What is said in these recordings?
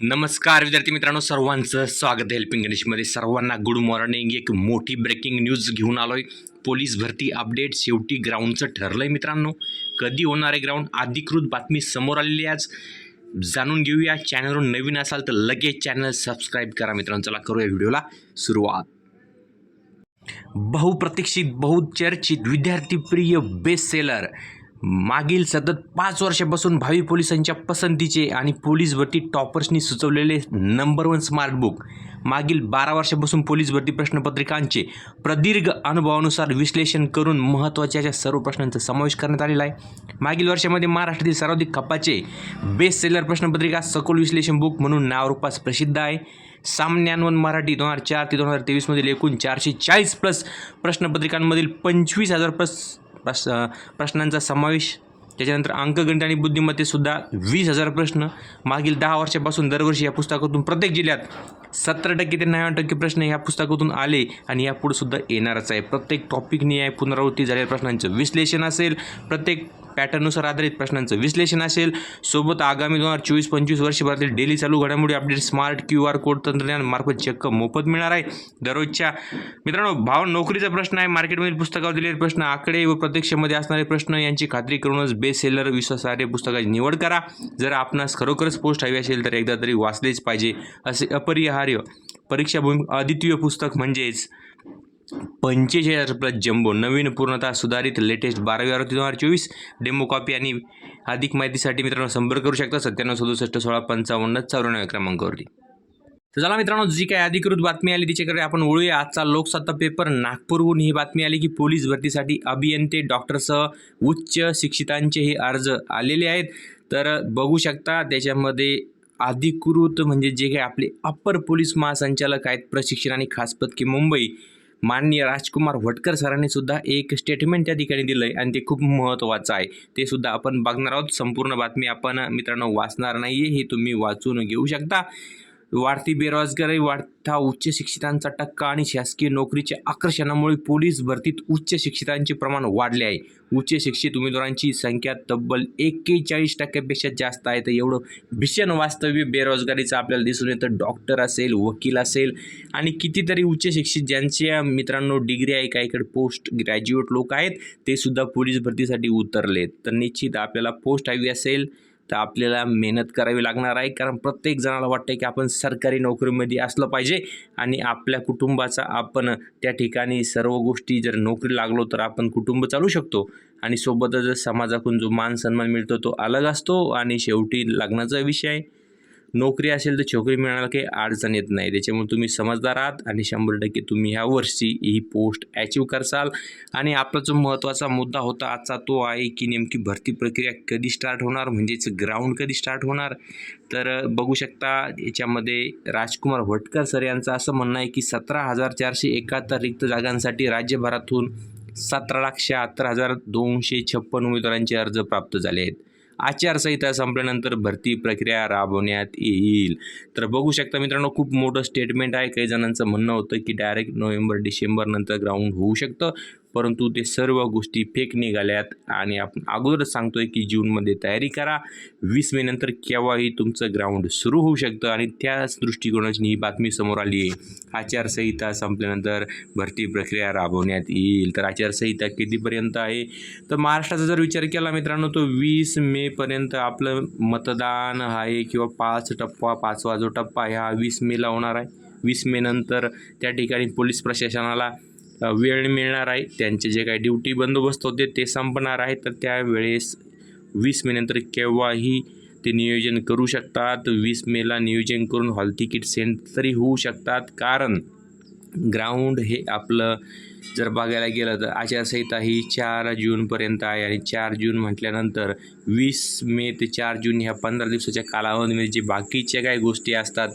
नमस्कार विद्यार्थी मित्रांनो सर्वांचं स्वागत आहे हेल्पिंग गणेशमध्ये सर्वांना गुड मॉर्निंग एक मोठी ब्रेकिंग न्यूज घेऊन आलोय. पोलीस भरती अपडेट शेवटी ग्राउंडचं ठरलंय मित्रांनो. कधी होणार आहे ग्राउंड अधिकृत बातमी समोर आलेली आज. जाणून घेऊया. चॅनलवर नवीन असाल तर लगेच चॅनल सबस्क्राईब करा मित्रांनो. चला करूया व्हिडिओला सुरुवात. बहुप्रतीक्षित बहुचर्चित विद्यार्थीप्रिय बेस्ट सेलर मागील सतत पाच वर्षापासून भावी पोलिसांच्या पसंतीचे आणि पोलीस भरती टॉपर्सनी सुचवलेले नंबर वन स्मार्ट बुक मागील बारा वर्षापासून पोलीस भरती प्रश्नपत्रिकांचे प्रदीर्घ अनुभवानुसार विश्लेषण करून महत्त्वाच्या अशा सर्व प्रश्नांचा समावेश करण्यात आलेला आहे. मागील वर्षामध्ये महाराष्ट्रातील सर्वाधिक खपाचे बेस्ट सेलर प्रश्नपत्रिका सखोल विश्लेषण बुक म्हणून नावरूपास प्रसिद्ध आहे. सामन्यांवन मराठी दोन हजार चार ते दोन हजार तेवीसमधील एकूण चारशे चाळीस प्लस प्रश्नपत्रिकांमधील पंचवीस हजार प्लस प्रश प्रश्नांचा समावेश. त्याच्यानंतर अंकगणित आणि बुद्धिमत्तेसुद्धा वीस हजार प्रश्न. मागील दहा वर्षापासून दरवर्षी या पुस्तकातून प्रत्येक जिल्ह्यात सत्तर टक्के ते नव्याण्णव टक्के प्रश्न या पुस्तकातून आले आणि यापुढे सुद्धा येणारच आहे. प्रत्येक टॉपिकने आहे पुनरावृत्ती झालेल्या प्रश्नांचं विश्लेषण असेल प्रत्येक पॅटर्ननुसार आधारित प्रश्नांचं विश्लेषण असेल. सोबत आगामी दोन हजार चोवीस पंचवीस वर्षभरातील डेली चालू घडामोडी update smart Q R code तंत्रज्ञान मार्फत चक्क मोफत मिळणार आहे. दररोजच्या मित्रांनो भाव नोकरीचा प्रश्न आहे. मार्केटमधील पुस्तकावर दिलेले प्रश्न आकडे व प्रत्यक्षमध्ये असणारे प्रश्न यांची खात्री करूनच बेस्ट सेलर विश्वासार्ह पुस्तकाची निवड करा. जर आपणास खरोखरच पोस्ट हवी असेल तर एकदा तरी वाचलेच पाहिजे. असे अपरिहार्य परीक्षाभूमी अद्वितीय पुस्तक म्हणजेच पंचेचाळीस हजार प्लस जम्बो नवीन पूर्णतः सुधारित लेटेस्ट बारावी आरोग्य दोन हजार चोवीस डेमो कॉपी आणि अधिक माहितीसाठी मित्रांनो संपर्क करू शकता सत्त्याण्णव सदुसष्ट सोळा पंचावन्न चौऱ्याण्णव क्रमांकावरती. तर चला मित्रांनो जी काही अधिकृत बातमी आली तिच्याकडे आपण वळूया. आजचा लोकसत्ता पेपर नागपूरहून ही बातमी आली की पोलीस भरतीसाठी अभियंते डॉक्टरसह उच्च शिक्षितांचे हे अर्ज आलेले आहेत. तर बघू शकता त्याच्यामध्ये अधिकृत म्हणजे जे काही आपले अप्पर पोलीस महासंचालक आहेत प्रशिक्षण आणि खास पदकी मुंबई. माननीय राजकुमार भटकर सरांनी सुद्धा एक स्टेटमेंट त्या ठिकाणी दिलं आहे आणि ते खूप महत्त्वाचं आहे. ते सुद्धा आपण बघणार आहोत. संपूर्ण बातमी आपण मित्रांनो वाचणार नाही आहे हे तुम्ही वाचून घेऊ शकता. वाढती बेरोजगारी वाढता उच्च शिक्षितांचा टक्का आणि शासकीय नोकरीच्या आकर्षणामुळे पोलीस भरतीत उच्च शिक्षितांचे प्रमाण वाढले आहे. उच्च शिक्षित उमेदवारांची संख्या तब्बल एक्केचाळीस टक्क्यापेक्षा जास्त आहे. तर एवढं भीषण वास्तव्य बेरोजगारीचं आपल्याला दिसून येतं. डॉक्टर असेल वकील असेल आणि कितीतरी उच्च शिक्षित ज्यांच्या मित्रांनो डिग्री आहे काहीकडे पोस्ट ग्रॅज्युएट लोक आहेत ते सुद्धा पोलीस भरतीसाठी उतरले तर निश्चित आपल्याला पोस्ट हवी असेल तर आपल्याला मेहनत करावी लागणार आहे. कारण प्रत्येक जणाला वाटतं की आपण सरकारी नोकरीमध्ये असलं पाहिजे आणि आपल्या कुटुंबाचा आपण त्या ठिकाणी सर्व गोष्टी जर नोकरी लागलो तर आपण कुटुंब चालू शकतो. आणि सोबतच समाजाकडून जो मान सन्मान मिळतो तो अलग असतो आणि शेवटी लग्नाचा विषय आहे. नोकरी असेल तर छोकरी मिळायला काही अडचण येत नाही. त्याच्यामुळे तुम्ही समजदार आहात आणि शंभर टक्के तुम्ही ह्या वर्षी ही पोस्ट अचीव करसाल. आणि आपला जो महत्त्वाचा मुद्दा होता आजचा तो आहे की नेमकी भरती प्रक्रिया कधी स्टार्ट होणार? म्हणजेच ग्राउंड कधी स्टार्ट होणार? तर बघू शकता याच्यामध्ये राजकुमार भटकर सर यांचं असं म्हणणं आहे की सतरा हजार चारशे एकाहत्तर रिक्त जागांसाठी राज्यभरातून सतरा लाख शहात्तर हजार दोनशे छप्पन उमेदवारांचे अर्ज प्राप्त झाले आहेत. आचारसंहिता संपल्यानंतर भरती प्रक्रिया राबवण्यात येईल. तर बघू शकता मित्रांनो खूप मोठं स्टेटमेंट आहे. काही जणांचं म्हणणं होतं की डायरेक्ट नोव्हेंबर डिसेंबर नंतर ग्राउंड होऊ शकतं. परंतु ते सर्व गोष्टी फेक निघाल्यात आणि आपण अगोदरच सांगतोय की जूनमध्ये तयारी करा. वीस मेनंतर केव्हाही तुमचं ग्राउंड सुरू होऊ शकतं आणि त्याच दृष्टिकोनाची ही बातमी समोर आली आहे. आचारसंहिता संपल्यानंतर भरती प्रक्रिया राबवण्यात येईल. तर आचारसंहिता कितीपर्यंत आहे? तर महाराष्ट्राचा जर विचार केला मित्रांनो तो वीस मेपर्यंत आपलं मतदान आहे किंवा पाच टप्पा पाचवा जो टप्पा आहे हा वीस मेला होणार आहे. वीस मे नंतर त्या ठिकाणी पोलीस प्रशासनाला वेळ मिळणार आहे. त्यांचे जे काही ड्युटी बंदोबस्त होते ते संपणार आहे. तर त्यावेळेस वीस मेनंतर केव्हाही ते नियोजन करू शकतात. वीस मेला नियोजन करून हॉल तिकीट सेंड तरी होऊ शकतात. कारण ग्राउंड हे आपलं जर बघायला गेलं तर आचारसंहिता ही चार जूनपर्यंत आहे आणि चार जून म्हटल्यानंतर वीस मे ते चार जून ह्या पंधरा दिवसाच्या कालावधीमध्ये म्हणजे जे बाकीच्या काही गोष्टी असतात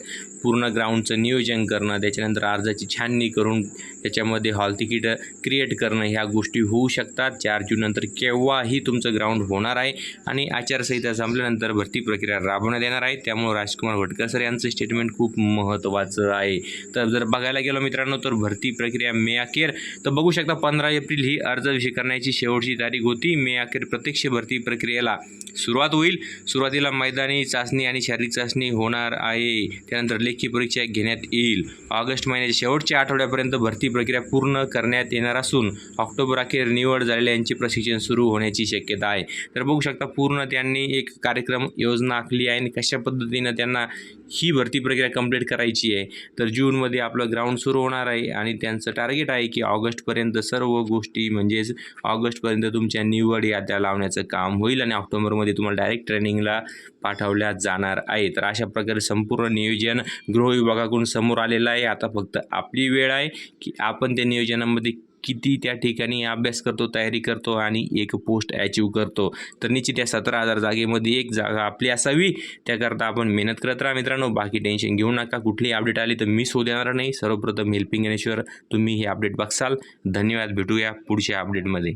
पूर्ण ग्राउंडचं नियोजन करणं त्याच्यानंतर अर्जाची छाननी करून त्याच्यामध्ये हॉल तिकीट क्रिएट करणं ह्या गोष्टी होऊ शकतात. चार जूननंतर केव्हाही तुमचं ग्राउंड होणार आहे आणि आचारसंहिता संपल्यानंतर भरती प्रक्रिया राबवण्यात येणार आहे. त्यामुळे राजकुमार भटकर सर यांचं स्टेटमेंट खूप महत्त्वाचं आहे. तर जर बघायला गेलो मित्रांनो तर भरती प्रक्रिया मे अखेर तर बघू शकता पंधरा एप्रिल ही अर्ज स्वीकारण्याची शेवटची तारीख होती. मे अखेर प्रत्यक्ष भरती प्रक्रियेला सुरुवात होईल. सुरुवातीला मैदानी चाचणी आणि शारीरिक चाचणी होणार आहे. त्यानंतर लेखी परीक्षा घेण्यात येईल. ऑगस्ट महिन्याच्या शेवटच्या आठवड्यापर्यंत भरती प्रक्रिया पूर्ण करण्यात येणार असून ऑक्टोबर अखेर निवड झालेल्यांचे प्रशिक्षण सुरू होण्याची शक्यता आहे. तर बघू शकता पूर्ण त्यांनी एक कार्यक्रम योजना आखली आहे आणि कशा पद्धतीनं त्यांना ही भरती प्रक्रिया कंप्लीट करायची आहे. तर जूनमध्ये आपलं ग्राउंड सुरू होणार आहे आणि त्यांचं टार्गेट आहे की ऑगस्टपर्यंत सर्व गोष्टी म्हणजेच ऑगस्टपर्यंत तुमच्या निवड याद्या लावण्याचं काम होईल आणि ऑक्टोबरमध्ये तुम्हाला डायरेक्ट ट्रेनिंगला पाठवल्या जाणार आहे. तर अशा प्रकारे संपूर्ण नियोजन गृह विभागाकडून समोर आलेलं आहे. आता फक्त आपली वेळ आहे की आपण त्या नियोजनामध्ये किती त्या ठिकाणी अभ्यास करतो तयारी करतो आणि एक पोस्ट अचीव करतो. तर निश्चित या सतरा हजार जागेमध्ये एक जागा आपली असावी. त्याकरता आपण मेहनत करत राहा मित्रांनो. बाकी टेन्शन घेऊ नका. कुठलीही अपडेट आली तर मिस होऊ देणार नाही. सर्वप्रथम हेल्पिंग गणेश्वर तुम्ही हे अपडेट बघसाल. धन्यवाद. भेटूया पुढच्या अपडेटमध्ये